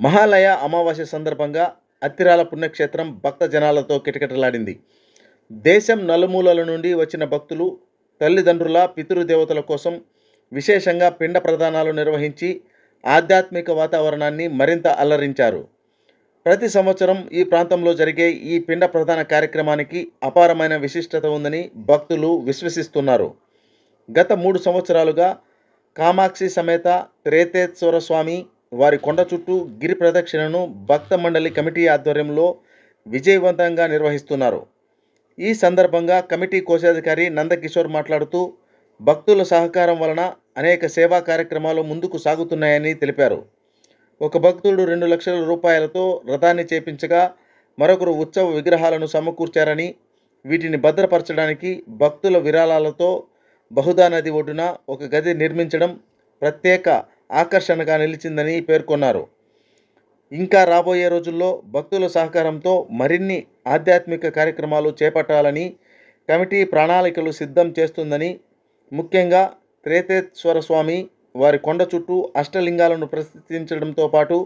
మహాలయ అమావాస్య సందర్భంగా అత్తిరాల పుణ్యక్షేత్రం భక్త జనాలతో కిటకిటలాడింది. దేశం నలుమూలల నుండి వచ్చిన భక్తులు తల్లిదండ్రుల పితృదేవతల కోసం విశేషంగా పిండ ప్రదానాలు నిర్వహించి ఆధ్యాత్మిక వాతావరణాన్ని మరింత అల్లరించారు ప్రతి సంవత్సరం ఈ ప్రాంతంలో జరిగే ఈ పిండ ప్రధాన కార్యక్రమానికి అపారమైన విశిష్టత ఉందని భక్తులు విశ్వసిస్తున్నారు. గత మూడు సంవత్సరాలుగా కామాక్షి సమేత త్రేతేశ్వర స్వామి వారి కొండ చుట్టూ గిరి ప్రదక్షిణను భక్త మండలి కమిటీ ఆధ్వర్యంలో విజయవంతంగా నిర్వహిస్తున్నారు. ఈ సందర్భంగా కమిటీ కోశాధికారి నందకిషోర్ మాట్లాడుతూ భక్తుల సహకారం వలన అనేక సేవా కార్యక్రమాలు ముందుకు సాగుతున్నాయని తెలిపారు. ఒక భక్తుడు రెండు లక్షల రూపాయలతో రథాన్ని చేపించగా మరొకరు ఉత్సవ విగ్రహాలను సమకూర్చారని వీటిని భద్రపరచడానికి భక్తుల విరాళాలతో బహుదా నది ఒడ్డున ఒక గది నిర్మించడం ప్రత్యేక ఆకర్షణగా నిలిచిందని పేర్కొన్నారు. ఇంకా రాబోయే రోజుల్లో భక్తుల సహకారంతో మరిన్ని ఆధ్యాత్మిక కార్యక్రమాలు చేపట్టాలని కమిటీ ప్రణాళికలు సిద్ధం చేస్తుందని ముఖ్యంగా త్రేతేశ్వర స్వామి వారి కొండ చుట్టూ అష్టలింగాలను ప్రతిష్ఠించడంతో పాటు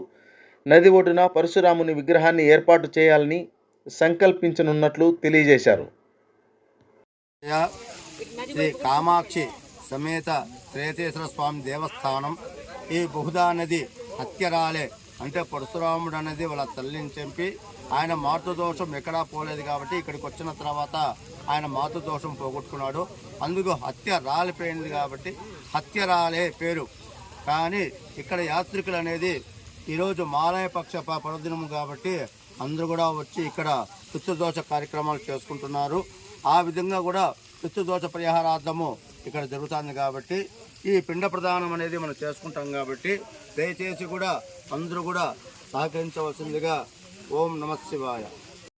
నది ఒడ్డున పరశురాముని విగ్రహాన్ని ఏర్పాటు చేయాలని సంకల్పించనున్నట్లు తెలియజేశారు. శ్రీ కామాక్షి సమేత త్రేతేశ్వర స్వామి దేవస్థానం ఈ బహుదా నది హత్యరాలే అంటే పరశురాముడు అనేది వాళ్ళ తల్లిని చంపి ఆయన మాతృదోషం ఎక్కడా పోలేదు కాబట్టి ఇక్కడికి వచ్చిన తర్వాత ఆయన మాతృదోషం పోగొట్టుకున్నాడు. అందుకు హత్య రాలిపోయింది కాబట్టి హత్య రాలే పేరు. కానీ ఇక్కడ యాత్రికులు అనేది ఈరోజు మాలయపక్ష పక్ష కాబట్టి అందరూ కూడా వచ్చి ఇక్కడ పితృదోష కార్యక్రమాలు చేసుకుంటున్నారు. ఆ విధంగా కూడా పితృదోష పరిహారార్థము ఇక్కడ జరుగుతుంది కాబట్టి ఈ పిండ ప్రదానం అనేది మనం చేసుకుంటాం కాబట్టి దయచేసి కూడా అందరూ కూడా సహకరించవలసిందిగా ఓం నమ శివాయ.